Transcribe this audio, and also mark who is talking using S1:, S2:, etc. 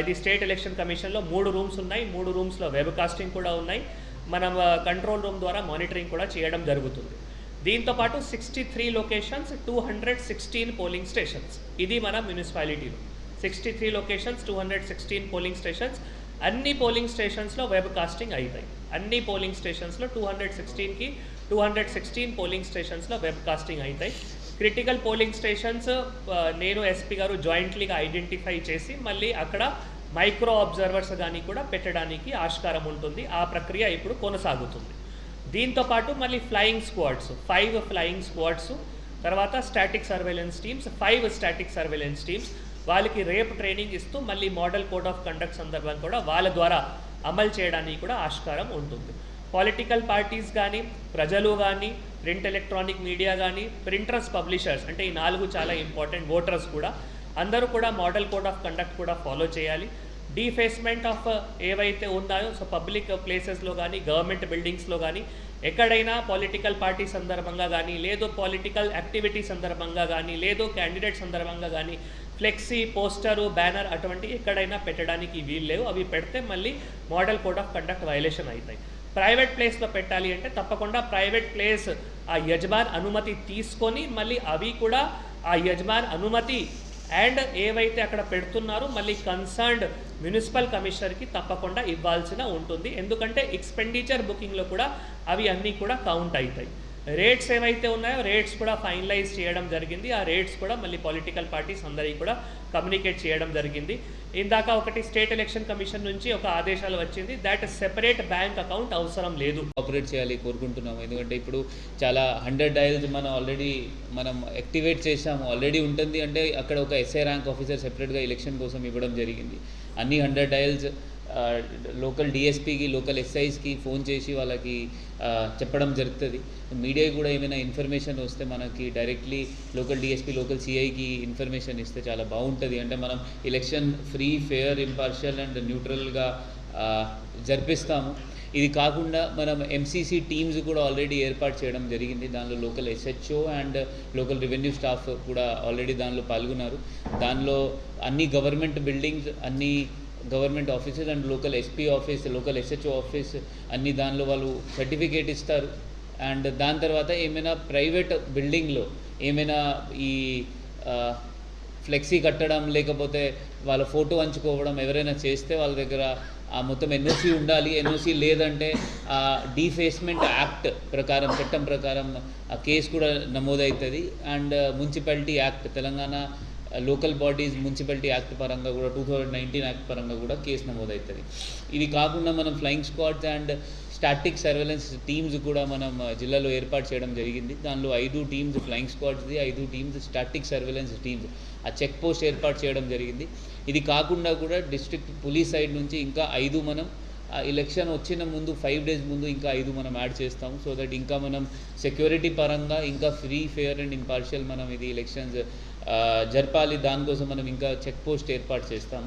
S1: ఇది state election కమిషన్లో మూడు రూమ్స్ ఉన్నాయి. మూడు రూమ్స్లో వెబ్ కాస్టింగ్ కూడా ఉన్నాయి. మనం కంట్రోల్ రూమ్ ద్వారా మానిటరింగ్ కూడా చేయడం జరుగుతుంది. దీంతో పాటు sixty three locations two hundred sixteen polling stations ఇది మన మున్సిపాలిటీలో sixty three locations two hundred sixteen polling stations అన్ని పోలింగ్ స్టేషన్స్లో వెబ్ కాస్టింగ్ అవుతాయి అన్ని పోలింగ్ స్టేషన్స్లో టూ హండ్రెడ్ సిక్స్టీన్కి టూ హండ్రెడ్ సిక్స్టీన్ పోలింగ్ స్టేషన్స్లో వెబ్ కాస్టింగ్ అవుతాయి క్రిటికల్ పోలింగ్ స్టేషన్స్ నేను ఎస్పీ గారు జాయింట్లీగా ఐడెంటిఫై చేసి మళ్ళీ అక్కడ మైక్రో అబ్జర్వర్స్ కానీ కూడా పెట్టడానికి ఆస్కారం ఉంటుంది. ఆ ప్రక్రియ ఇప్పుడు కొనసాగుతుంది. దీంతో పాటు మళ్ళీ flying squads five flying squads తర్వాత static surveillance teams five static surveillance teams వాళ్ళకి రేపు ట్రైనింగ్ ఇస్తూ మళ్ళీ మోడల్ కోడ్ ఆఫ్ కండక్ట్ సందర్భంగా కూడా వాళ్ళ ద్వారా అమలు చేయడానికి కూడా ఆస్కారం ఉంటుంది. పొలిటికల్ పార్టీస్ కానీ ప్రజలు కానీ ప్రింట్ ఎలక్ట్రానిక్ మీడియా కానీ ప్రింటర్స్ పబ్లిషర్స్ అంటే ఈ నాలుగు చాలా ఇంపార్టెంట్ ఓటర్స్ కూడా అందరూ కూడా మోడల్ కోడ్ ఆఫ్ కండక్ట్ కూడా ఫాలో చేయాలి. డీఫేస్మెంట్ ఆఫ్ ఏవైతే ఉన్నాయో సో పబ్లిక్ ప్లేసెస్లో కానీ గవర్నమెంట్ బిల్డింగ్స్లో కానీ ఎక్కడైనా పొలిటికల్ పార్టీ సందర్భంగా కానీ లేదో పొలిటికల్ యాక్టివిటీ సందర్భంగా కానీ లేదో క్యాండిడేట్ సందర్భంగా కానీ ఫ్లెక్సీ పోస్టరు బ్యానర్ అటువంటి ఎక్కడైనా పెట్టడానికి వీలు లేవు. అవి పెడితే మళ్ళీ model code of conduct violation అవుతాయి. ప్రైవేట్ ప్లేస్లో పెట్టాలి అంటే తప్పకుండా ప్రైవేట్ ప్లేస్ ఆ యజమాన్ అనుమతి తీసుకొని మళ్ళీ అవి కూడా ఆ యజమాన్ అనుమతి అండ్ ఏవైతే అక్కడ పెడుతున్నారో మళ్ళీ కన్సర్న్డ్ మున్సిపల్ కమిషనర్కి తప్పకుండా ఇవ్వాల్సిన ఉంటుంది. ఎందుకంటే ఎక్స్పెండిచర్ బుకింగ్లో కూడా అవి అన్నీ కూడా కౌంట్ అవుతాయి. రేట్స్ ఏవైతే ఉన్నాయో రేట్స్ కూడా ఫైనలైజ్ చేయడం జరిగింది. ఆ రేట్స్ కూడా మళ్ళీ పొలిటికల్ పార్టీస్ అందరికీ కూడా కమ్యూనికేట్ చేయడం జరిగింది. ఇందాక ఒకటి స్టేట్ ఎలక్షన్ కమిషన్ నుంచి ఒక ఆదేశాలు వచ్చింది. దాట్ సెపరేట్ బ్యాంక్ అకౌంట్ అవసరం లేదు.
S2: ఆపరేట్ చేయాలి కోరుకుంటున్నాము. ఎందుకంటే ఇప్పుడు చాలా హండ్రెడ్ డైల్స్ మనం ఆల్రెడీ మనం యాక్టివేట్ చేసాము ఆల్రెడీ ఉంటుంది అంటే అక్కడ ఒక ఎస్ఐ ర్యాంక్ ఆఫీసర్ సెపరేట్గా ఎలక్షన్ కోసం ఇవ్వడం జరిగింది. అన్ని హండ్రెడ్ డైల్స్ లోకల్ డిఎస్పీకి లోకల్ ఎస్ఐస్కి ఫోన్ చేసి వాళ్ళకి చెప్పడం జరుగుతుంది. మీడియా కూడా ఏమైనా ఇన్ఫర్మేషన్ వస్తే మనకి డైరెక్ట్లీ లోకల్ డిఎస్పీ లోకల్ సిఐకి ఇన్ఫర్మేషన్ ఇస్తే చాలా బాగుంటుంది. అంటే మనం election free fair impartial and న్యూట్రల్గా జరిపిస్తాము. ఇది కాకుండా మనం ఎంసీసీ టీమ్స్ కూడా ఆల్రెడీ ఏర్పాటు చేయడం జరిగింది. దానిలో local SHO and local revenue staff కూడా ఆల్రెడీ దానిలో పాల్గొన్నారు. దానిలో అన్ని గవర్నమెంట్ బిల్డింగ్స్ అన్ని government offices and local SP office local SHO office అన్ని దానిలో వాళ్ళు సర్టిఫికేట్ ఇస్తారు. అండ్ దాని తర్వాత ఏమైనా ప్రైవేట్ బిల్డింగ్లో ఏమైనా ఈ ఫ్లెక్సీ కట్టడం లేకపోతే వాళ్ళ ఫోటో అంచుకోవడం ఎవరైనా చేస్తే వాళ్ళ దగ్గర ఆ మొత్తం ఎన్ఓసి ఉండాలి. ఎన్ఓసి లేదంటే ఆ డీఫేస్మెంట్ యాక్ట్ ప్రకారం చట్టం ప్రకారం ఆ కేసు కూడా నమోదవుతుంది. And municipality act Telangana local bodies municipality act పరంగా కూడా టూ థౌజండ్ నైన్టీన్ యాక్ట్ పరంగా కూడా కేసు నమోదవుతుంది ఇది కాకుండా మనం flying squads and static surveillance teams కూడా మనం జిల్లాలో ఏర్పాటు చేయడం జరిగింది. దానిలో ఐదు టీమ్స్ ఫ్లయింగ్ స్క్వాడ్స్ది ఐదు టీమ్స్ స్టాటిక్ సర్వేలెన్స్ టీమ్స్ ఆ చెక్ పోస్ట్ ఏర్పాటు చేయడం జరిగింది. ఇది కాకుండా కూడా డిస్ట్రిక్ట్ పోలీస్ సైడ్ నుంచి ఇంకా ఐదు మనం ఆ ఎలక్షన్ వచ్చిన ముందు ఫైవ్ డేస్ ముందు ఇంకా ఐదు మనం యాడ్ చేస్తాము. సో దట్ ఇంకా మనం సెక్యూరిటీ పరంగా ఇంకా ఫ్రీ ఫేర్ అండ్ ఇంపార్షియల్ మనం ఇది ఎలక్షన్స్ జరపాలి. దానికోసం మనం ఇంకా చెక్ పోస్ట్ ఏర్పాటు చేస్తాము.